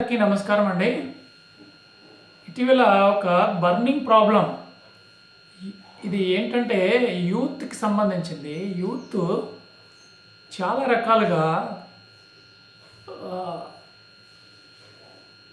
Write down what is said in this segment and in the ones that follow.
అందరికీ నమస్కారం అండి. ఇటీవల ఒక బర్నింగ్ ప్రాబ్లం. ఇది ఏంటంటే యూత్కి సంబంధించింది. యూత్ చాలా రకాలుగా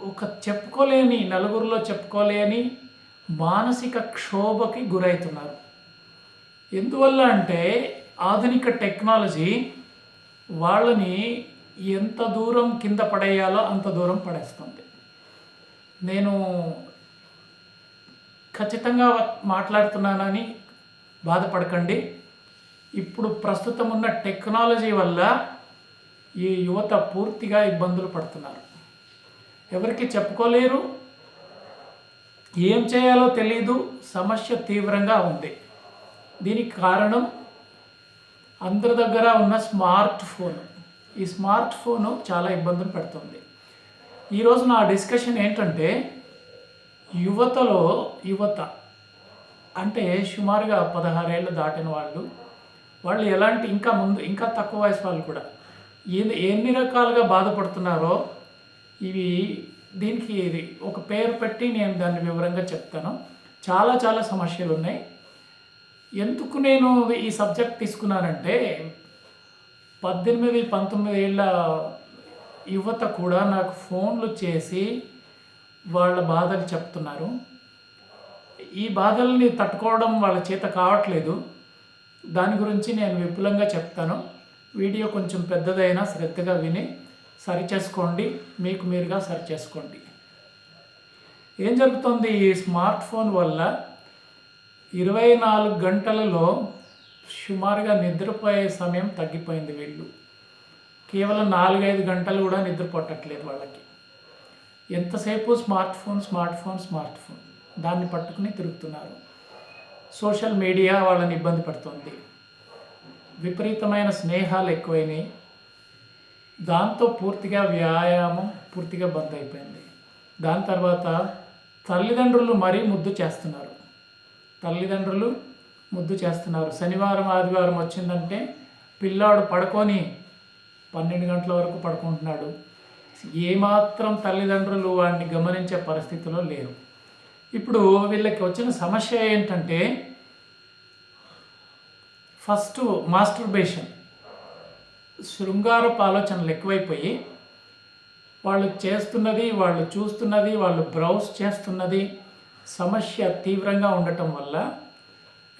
ఒక చెప్పుకోలేని నలుగురిలో చెప్పుకోలేని మానసిక క్షోభకి గురవుతున్నారు ఎందువల్ల అంటే ఆధునిక టెక్నాలజీ వాళ్ళని ఎంత దూరం కింద పడేయాలో అంత దూరం పడేస్తుంది. నేను ఖచ్చితంగా మాట్లాడుతున్నానని బాధపడకండి. ఇప్పుడు ప్రస్తుతం ఉన్న టెక్నాలజీ వల్ల ఈ యువత పూర్తిగా ఇబ్బందులు పడుతున్నారు. ఎవరికి చెప్పుకోలేరు. ఏం చేయాలో తెలియదు సమస్య తీవ్రంగా ఉంది. దీనికి కారణం అందరి దగ్గర ఉన్న స్మార్ట్ ఫోన్. ఈ స్మార్ట్ ఫోను చాలా ఇబ్బందులు పెడుతుంది. ఈరోజు నా డిస్కషన్ ఏంటంటే యువతలో యువత అంటే సుమారుగా పదహారేళ్ళు దాటిన వాళ్ళు వాళ్ళు ఎలాంటి ఇంకా ముందు ఇంకా తక్కువ వయసు వాళ్ళు కూడా ఎన్ని ఎన్ని రకాలుగా బాధపడుతున్నారో ఇవి దీనికి ఇది ఒక పేరు పెట్టి నేను దాన్ని వివరంగా చెప్తాను. చాలా చాలా సమస్యలు ఉన్నాయి ఎందుకు నేను ఈ సబ్జెక్ట్ తీసుకున్నానంటే పద్దెనిమిది పంతొమ్మిది ఏళ్ళ యువత కూడా నాకు ఫోన్లు చేసి వాళ్ళ బాధలు చెప్తున్నారు. ఈ బాధల్ని తట్టుకోవడం వాళ్ళ చేత కావట్లేదు. దాని గురించి నేను విపులంగా చెప్తాను. వీడియో కొంచెం పెద్దదైనా శ్రద్ధగా విని సరిచేసుకోండి మీకు మీరుగా సరిచేసుకోండి ఏం జరుగుతుంది ఈ స్మార్ట్ ఫోన్ వల్ల? ఇరవై నాలుగు గంటలలో సుమారుగా నిద్రపోయే సమయం తగ్గిపోయింది వీళ్ళు. కేవలం నాలుగైదు గంటలు కూడా నిద్ర పట్టట్లేదు వాళ్ళకి. ఎంతసేపు smart phone smart phone smart phone? దాన్ని పట్టుకుని తిరుగుతున్నారు. సోషల్ మీడియా వాళ్ళని ఇబ్బంది పడుతుంది. విపరీతమైన స్నేహాలు ఎక్కువైనాయి. దాంతో పూర్తిగా వ్యాయామం పూర్తిగా బంద్ అయిపోయింది. దాని తర్వాత తల్లిదండ్రులు మరీ ముద్దు చేస్తున్నారు. తల్లిదండ్రులు ముద్దు చేస్తున్నారు. శనివారం ఆదివారం వచ్చిందంటే పిల్లాడు పడుకొని పన్నెండు గంటల వరకు పడుకుంటున్నాడు. ఏమాత్రం తల్లిదండ్రులు వాడిని గమనించే పరిస్థితిలో లేరు. ఇప్పుడు వీళ్ళకి వచ్చిన సమస్య ఏంటంటే ఫస్ట్ మాస్టర్బేషన్. శృంగారపు ఆలోచనలు ఎక్కువైపోయి వాళ్ళు చేస్తున్నది వాళ్ళు చూస్తున్నది వాళ్ళు బ్రౌజ్ చేస్తున్నది సమస్య తీవ్రంగా ఉండటం వల్ల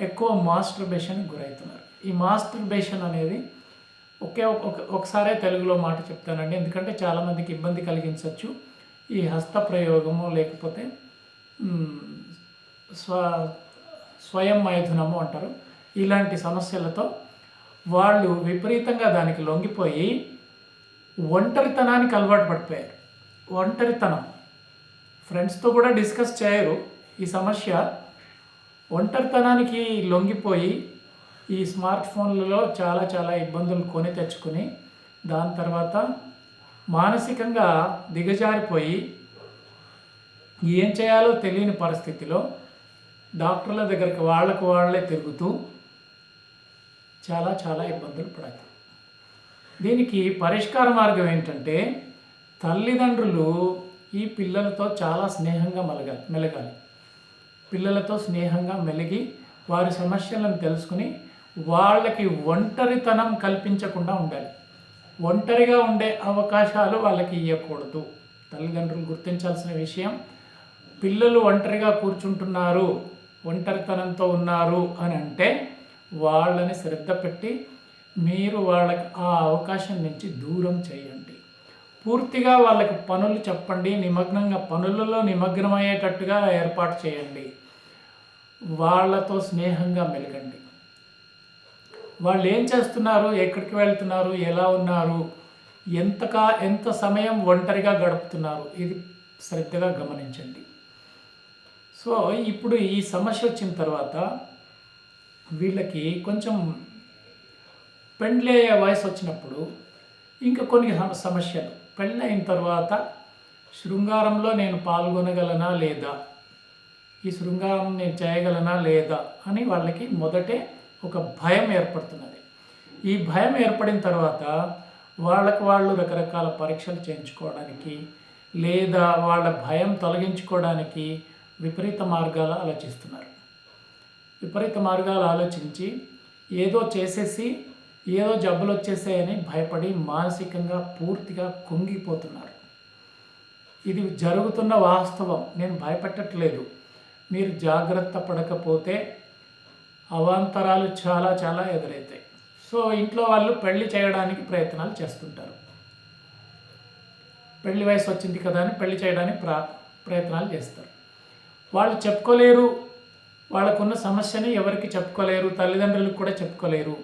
ఎక్కువ మాస్టర్బేషన్ గురవుతున్నారు. ఈ మాస్టర్బేషన్ అనేది ఒకే ఒకసారే తెలుగులో మాట చెప్తానండి. ఎందుకంటే చాలామందికి ఇబ్బంది కలిగించవచ్చు. ఈ హస్త ప్రయోగము లేకపోతే స్వ స్వయం మైథునము అంటారు. ఇలాంటి సమస్యలతో వాళ్ళు విపరీతంగా దానికి లొంగిపోయి ఒంటరితనానికి అలవాటు పడిపోయారు. ఒంటరితనం. ఫ్రెండ్స్తో కూడా డిస్కస్ చేయరు. ఈ సమస్య ఒంటరితనానికి లొంగిపోయి ఈ స్మార్ట్ ఫోన్లలో చాలా చాలా ఇబ్బందులు కొని తెచ్చుకుని దాని తర్వాత మానసికంగా దిగజారిపోయి ఏం చేయాలో తెలియని పరిస్థితిలో డాక్టర్ల దగ్గరికి వాళ్ళకు వాళ్ళే తిరుగుతూ చాలా చాలా ఇబ్బందులు పడతారు. దీనికి పరిష్కార మార్గం ఏంటంటే తల్లిదండ్రులు ఈ పిల్లలతో చాలా స్నేహంగా మెలగాలి మెలగాలి. పిల్లలతో స్నేహంగా మెలిగి వారి సమస్యలను తెలుసుకుని వాళ్ళకి ఒంటరితనం కల్పించకుండా ఉండాలి. ఒంటరిగా ఉండే అవకాశాలు వాళ్ళకి ఇవ్వకూడదు తల్లిదండ్రులు గుర్తించాల్సిన విషయం పిల్లలు ఒంటరిగా కూర్చుంటున్నారు ఒంటరితనంతో ఉన్నారు అని అంటే వాళ్ళని శ్రద్ధ పెట్టి మీరు వాళ్ళకి ఆ అవకాశం నుంచి దూరం చేయండి. పూర్తిగా వాళ్ళకి పనులు చెప్పండి నిమగ్నంగా పనులలో నిమగ్నమయ్యేటట్టుగా ఏర్పాటు చేయండి. వాళ్ళతో స్నేహంగా మెలగండి. వాళ్ళు ఏం చేస్తున్నారు? ఎక్కడికి వెళ్తున్నారు? ఎలా ఉన్నారు? ఎంతకా ఎంత సమయం ఒంటరిగా గడుపుతున్నారు? ఇది శ్రద్ధగా గమనించండి. సో ఇప్పుడు ఈ సమస్య వచ్చిన తర్వాత వీళ్ళకి కొంచెం పెండ్లి అయ్యే వయసు వచ్చినప్పుడు ఇంకా కొన్ని సమస్యలు. పెళ్ళి అయిన తర్వాత శృంగారంలో నేను పాల్గొనగలనా లేదా? ఈ శృంగారం నేను చేయగలనా లేదా అని వాళ్ళకి మొదటే ఒక భయం ఏర్పడుతున్నది. ఈ భయం ఏర్పడిన తర్వాత వాళ్ళకు వాళ్ళు రకరకాల పరీక్షలు చేయించుకోవడానికి లేదా వాళ్ళ భయం తొలగించుకోవడానికి విపరీత మార్గాలు ఆలోచిస్తున్నారు. విపరీత మార్గాలు ఆలోచించి ఏదో చేసేసి ఏదో జబ్బులు వచ్చేసాయని భయపడి మానసికంగా పూర్తిగా కుంగిపోతున్నారు. ఇది జరుగుతున్న వాస్తవం. నేను భయపెట్టట్లేదు. మీరు జాగ్రత్త పడకపోతే అవాంతరాలు చాలా చాలా ఎదురవుతాయి సో ఇంట్లో వాళ్ళు పెళ్ళి చేయడానికి ప్రయత్నాలు చేస్తుంటారు. పెళ్ళి వయసు వచ్చింది కదా అని పెళ్ళి చేయడానికి ప్రా ప్రయత్నాలు చేస్తారు. వాళ్ళు చెప్పుకోలేరు. వాళ్ళకున్న సమస్యని ఎవరికి చెప్పుకోలేరు. తల్లిదండ్రులకు కూడా చెప్పుకోలేరు.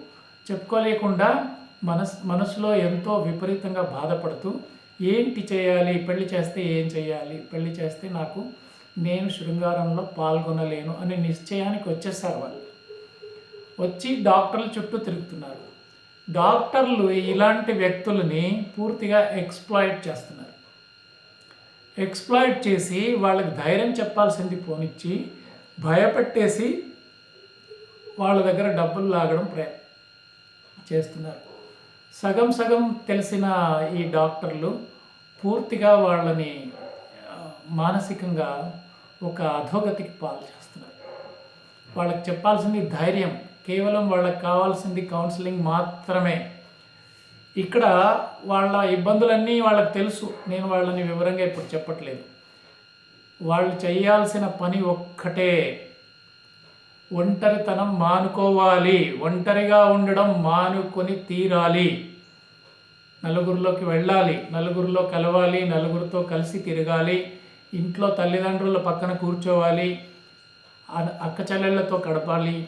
చెప్పుకోలేకుండా మనస్ మనసులో ఎంతో విపరీతంగా బాధపడుతూ ఏంటి చేయాలి? పెళ్ళి చేస్తే ఏం చేయాలి? పెళ్ళి చేస్తే నాకు నేను శృంగారంలో పాల్గొనలేను అనే నిశ్చయానికి వచ్చేసారు వాళ్ళు. వచ్చి డాక్టర్ల చుట్టూ తిరుగుతున్నారు. డాక్టర్లు ఇలాంటి వ్యక్తులని పూర్తిగా ఎక్స్ప్లాయిట్ చేస్తున్నారు. ఎక్స్ప్లాయిట్ చేసి వాళ్ళకి ధైర్యం చెప్పాల్సింది పోనిచ్చి భయపెట్టేసి వాళ్ళ దగ్గర డబ్బులు లాగడం ప్రయ చేస్తున్నారు. సగం సగం తెలిసిన ఈ డాక్టర్లు పూర్తిగా వాళ్ళని మానసికంగా ఒక అధోగతికి పాలు చేస్తున్నారు. వాళ్ళకి చెప్పాల్సింది ధైర్యం. కేవలం వాళ్ళకి కావాల్సింది కౌన్సిలింగ్ మాత్రమే. ఇక్కడ వాళ్ళ ఇబ్బందులన్నీ వాళ్ళకి తెలుసు. నేను వాళ్ళని వివరంగా ఇప్పుడు చెప్పట్లేదు. వాళ్ళు చేయాల్సిన పని ఒక్కటే. ఒంటరితనం మానుకోవాలి. ఒంటరిగా ఉండడం మానుకొని తీరాలి. నలుగురిలోకి వెళ్ళాలి. నలుగురిలో కలవాలి. నలుగురితో కలిసి తిరగాలి. ఇంట్లో తల్లిదండ్రుల పక్కన కూర్చోవాలి అక్క చెల్లెళ్ళతో గడపాలి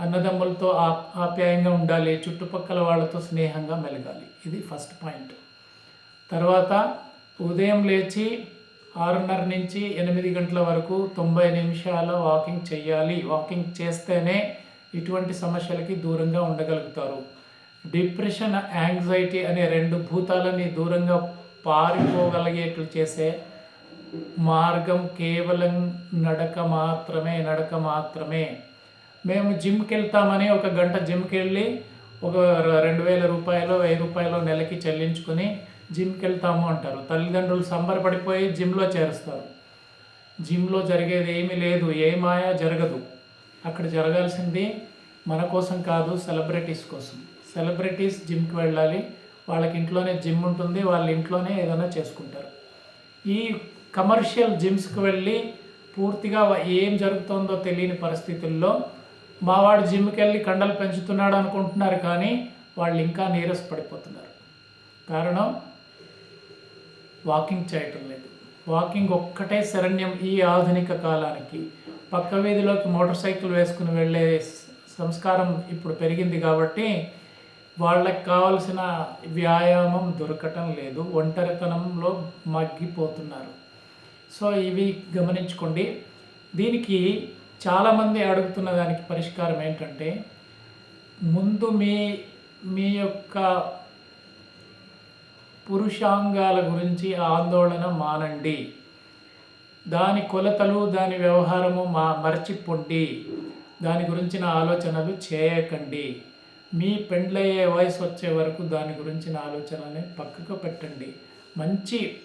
అన్నదమ్ములతో ఆప్యాయంగా ఉండాలి చుట్టుపక్కల వాళ్ళతో స్నేహంగా మెలగాలి. ఇది ఫస్ట్ పాయింట్. తర్వాత ఉదయం లేచి ఆరున్నర నుంచి ఎనిమిది గంటల వరకు తొంభై నిమిషాల వాకింగ్ చేయాలి వాకింగ్ చేస్తేనే ఇటువంటి సమస్యలకి దూరంగా ఉండగలుగుతారు. డిప్రెషన్ యాంగ్జైటీ అనే రెండు భూతాలని దూరంగా పారిపోగలిగేట్లు చేసే మార్గం కేవలం నడక మాత్రమే నడక మాత్రమే మేము జిమ్కి వెళ్తామని ఒక గంట జిమ్కి వెళ్ళి ఒక రెండు వేల రూపాయలు వెయ్యి రూపాయలు నెలకి చెల్లించుకొని జిమ్కి వెళ్తాము అంటారు. తల్లిదండ్రులు సంబరపడిపోయి జిమ్లో చేరుస్తారు. జిమ్లో జరిగేది ఏమీ లేదు ఏ మాయా జరగదు. అక్కడ జరగాల్సింది మన కోసం కాదు సెలబ్రిటీస్ కోసం. సెలబ్రిటీస్ జిమ్కి వెళ్ళాలి. వాళ్ళకి ఇంట్లోనే జిమ్ ఉంటుంది వాళ్ళ ఇంట్లోనే ఏదైనా చేసుకుంటారు. ఈ కమర్షియల్ జిమ్స్కి వెళ్ళి పూర్తిగా ఏం జరుగుతుందో తెలియని పరిస్థితుల్లో మావాడు జిమ్కి వెళ్ళి కండలు పెంచుతున్నాడు అనుకుంటున్నారు కానీ వాళ్ళు ఇంకా నీరస పడిపోతున్నారు. కారణం? వాకింగ్ చేయటం లేదు. వాకింగ్ ఒక్కటే శరణ్యం ఈ ఆధునిక కాలానికి. పక్క వీధిలోకి మోటార్ సైకిల్ వేసుకుని వెళ్ళే సంస్కారం ఇప్పుడు పెరిగింది కాబట్టి వాళ్ళకి కావలసిన వ్యాయామం దొరకటం లేదు. ఒంటరితనంలో మగ్గిపోతున్నారు. సో ఇవి గమనించుకోండి. దీనికి చాలామంది అడుగుతున్న దానికి పరిష్కారం ఏంటంటే ముందు మీ మీ యొక్క పురుషాంగాల గురించి ఆందోళన మానండి. దాని కొలతలు దాని వ్యవహారము మా మరచిపోండి. దాని గురించిన ఆలోచనలు చేయకండి. మీ పెండ్లయ్యే వయసు వచ్చే వరకు దాని గురించిన ఆలోచనని పక్కకు పెట్టండి. మంచి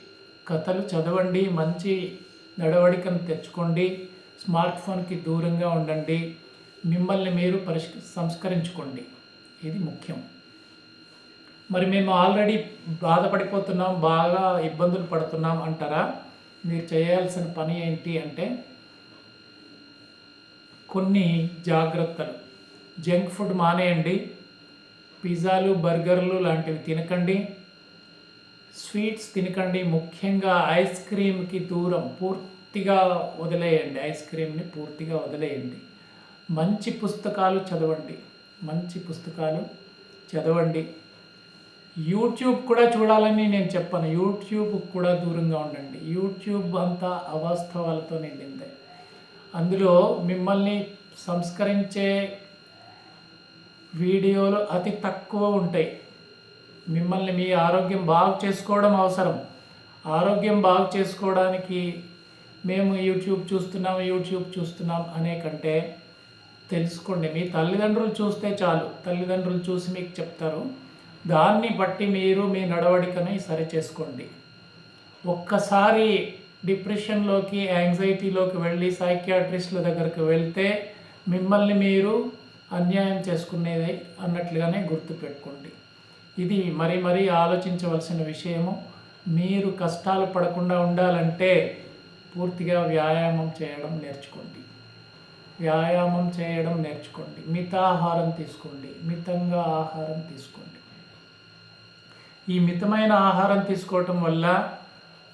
కథలు చదవండి మంచి నడవడికను తెచ్చుకోండి స్మార్ట్ ఫోన్కి దూరంగా ఉండండి మిమ్మల్ని మీరు పరిష్ సంస్కరించుకోండి. ఇది ముఖ్యం. మరి మేము ఆల్రెడీ బాధపడిపోతున్నాం బాగా ఇబ్బందులు పడుతున్నాం అంటారా? మీరు చేయాల్సిన పని ఏంటి అంటే కొన్ని జాగ్రత్తలు. జంక్ ఫుడ్ మానేయండి పిజ్జాలు బర్గర్లు లాంటివి తినకండి స్వీట్స్ తినకండి. ముఖ్యంగా ఐస్ క్రీమ్కి దూరం పూర్తిగా వదిలేయండి. ఐస్ క్రీమ్ని పూర్తిగా వదిలేయండి. మంచి పుస్తకాలు చదవండి. మంచి పుస్తకాలు చదవండి. యూట్యూబ్ కూడా చూడాలని నేను చెప్పాను. యూట్యూబ్ కూడా దూరంగా ఉండండి. యూట్యూబ్ అంతా అవాస్తవాలతో నిండిందే. అందులో మిమ్మల్ని సంస్కరించే వీడియోలు అతి తక్కువ ఉంటాయి. మిమ్మల్ని మీ ఆరోగ్యం బాగు చేసుకోవడం అవసరం. ఆరోగ్యం బాగు చేసుకోవడానికి మేము యూట్యూబ్ చూస్తున్నాం యూట్యూబ్ చూస్తున్నాం అనే కంటే తెలుసుకోండి. మీ తల్లిదండ్రులు చూస్తే చాలు. తల్లిదండ్రులు చూసి మీకు చెప్తారు. దాన్ని బట్టి మీరు మీ నడవడికని సరి చేసుకోండి. ఒక్కసారి డిప్రెషన్లోకి యాంగ్జైటీలోకి వెళ్ళి సైకియాట్రిస్టుల దగ్గరికి వెళ్తే మిమ్మల్ని మీరు అన్యాయం చేసుకునేది అన్నట్లుగానే గుర్తుపెట్టుకోండి. ఇది మరీ మరీ ఆలోచించవలసిన విషయము. మీరు కష్టాలు పడకుండా ఉండాలంటే పూర్తిగా వ్యాయామం చేయడం నేర్చుకోండి. వ్యాయామం చేయడం నేర్చుకోండి. మితాహారం తీసుకోండి. మితంగా ఆహారం తీసుకోండి. ఈ మితమైన ఆహారం తీసుకోవటం వల్ల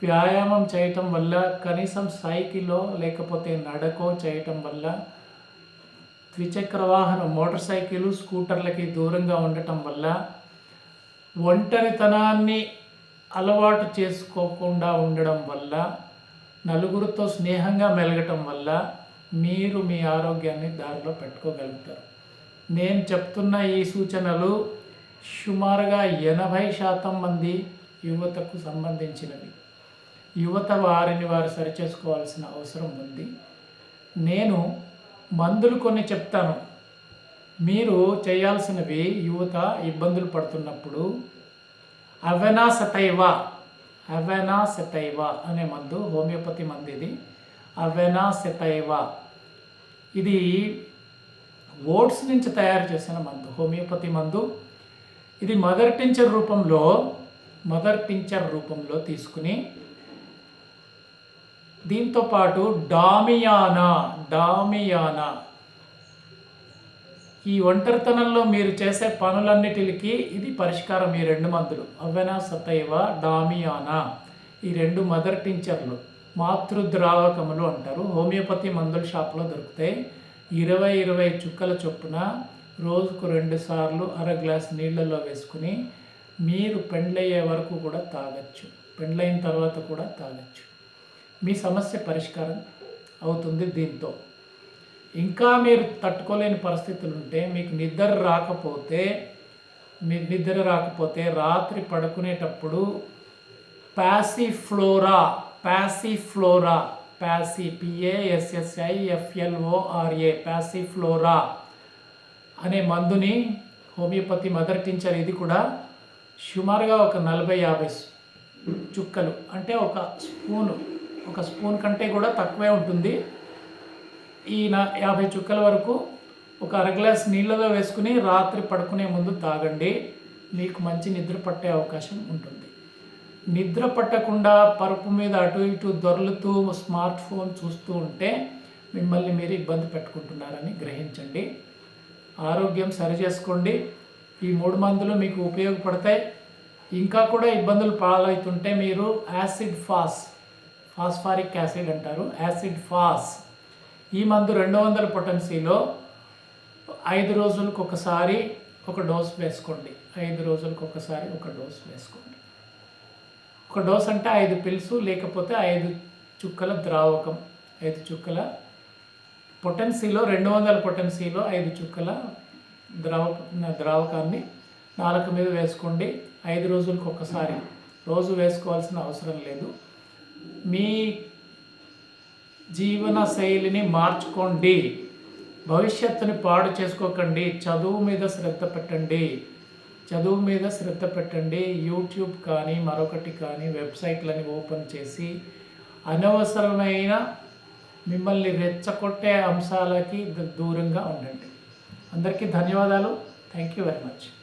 వ్యాయామం చేయటం వల్ల కనీసం సైకిలో లేకపోతే నడకో చేయటం వల్ల ద్విచక్ర వాహనం మోటార్ సైకిల్ స్కూటర్లకి దూరంగా ఉండటం వల్ల ఒంటరితనాన్ని అలవాటు చేసుకోకుండా ఉండడం వల్ల నలుగురితో స్నేహంగా మెలగటం వల్ల మీరు మీ ఆరోగ్యాన్ని దారిలో పెట్టుకోగలుగుతారు. నేను చెప్తున్న ఈ సూచనలు సుమారుగా ఎనభై శాతం మంది యువతకు సంబంధించినవి. యువత వారిని వారు సరిచేసుకోవాల్సిన అవసరం ఉంది. నేను మందులు కొన్ని చెప్తాను. మీరు చేయాల్సినవి యువత ఇబ్బందులు పడుతున్నప్పుడు అవెనా సతైవా అవెనా సెటైవా అనే మందు హోమియోపతి మందు ఇది అవెనా సెటైవా ఇది ఓట్స్ నుంచి తయారు చేసిన మందు హోమియోపతి మందు. ఇది మదర్ టించర్ రూపంలో మదర్ టించర్ రూపంలో తీసుకుని దీంతో పాటు డామియానా డామియానా ఈ ఒంటరితనంలో మీరు చేసే పనులన్నిటికి ఇది పరిష్కారం. ఈ రెండు మందులు అవ్వెన సతైవ డామియానా. ఈ రెండు మదర్ టించర్లు మాతృద్రావకములు అంటారు. హోమియోపతి మందుల షాప్లో దొరుకుతాయి. ఇరవై ఇరవై చుక్కల చొప్పున రోజుకు రెండు సార్లు అర గ్లాస్ నీళ్ళల్లో వేసుకుని మీరు పెండ్లయ్యే వరకు కూడా తాగొచ్చు. పెండ్లైన తర్వాత కూడా తాగొచ్చు. మీ సమస్య పరిష్కారం అవుతుంది దీంతో. ఇంకా మీరు తట్టుకోలేని పరిస్థితులు ఉంటే మీకు నిద్ర రాకపోతే మీ నిద్ర రాకపోతే రాత్రి పడుకునేటప్పుడు ప్యాసిఫ్లోరా ప్యాసిఫ్లోరా ప్యాసి పిఏఎస్ఎస్ఐ ఎఫ్ఎల్ఓఆర్ఏ ప్యాసిఫ్లోరా అనే మందుని హోమియోపతి మదర్ టించర్ ఇది కూడా సుమారుగా ఒక నలభై యాభై చుక్కలు అంటే ఒక స్పూను ఒక స్పూన్ కంటే కూడా తక్కువే ఉంటుంది. ఈ నా యాభై చుక్కల వరకు ఒక అర గ్లాస్ నీళ్ళలో వేసుకుని రాత్రి పడుకునే ముందు తాగండి. మీకు మంచి నిద్ర పట్టే అవకాశం ఉంటుంది. నిద్ర పట్టకుండా పరుపు మీద అటు ఇటు దొరలుతూ స్మార్ట్ ఫోన్ చూస్తూ ఉంటే మిమ్మల్ని మీరు ఇబ్బంది పెట్టుకుంటున్నారని గ్రహించండి. ఆరోగ్యం సరి చేసుకోండి. ఈ మూడు మందులు మీకు ఉపయోగపడతాయి. ఇంకా కూడా ఇబ్బందులు పాలవుతుంటే మీరు యాసిడ్ ఫాస్ ఫాస్ఫారిక్ యాసిడ్ అంటారు. Acid phos. ఈ మందు రెండు వందల పొటెన్సీలో ఐదు రోజులకు ఒకసారి ఒక డోస్ వేసుకోండి. ఐదు రోజులకు ఒకసారి ఒక డోస్ వేసుకోండి. ఒక డోస్ అంటే ఐదు పిల్సు లేకపోతే ఐదు చుక్కల ద్రావకం. ఐదు చుక్కల పొటెన్సీలో రెండు వందల పొటెన్సీలో ఐదు చుక్కల ద్రావ ద్రావకాన్ని నాలుక మీద వేసుకోండి. ఐదు రోజులకు ఒకసారి. రోజు వేసుకోవాల్సిన అవసరం లేదు. మీ జీవన శైలిని మార్చుకోండి. భవిష్యత్తుని పాడు చేసుకోకండి. చదువు మీద శ్రద్ధ పెట్టండి. చదువు మీద శ్రద్ధ పెట్టండి. యూట్యూబ్ కానీ మరొకటి కానీ వెబ్సైట్లని ఓపెన్ చేసి అనవసరమైన మిమ్మల్ని రెచ్చగొట్టే అంశాలకి దూరంగా ఉండండి. అందరికీ ధన్యవాదాలు. Thank you very much.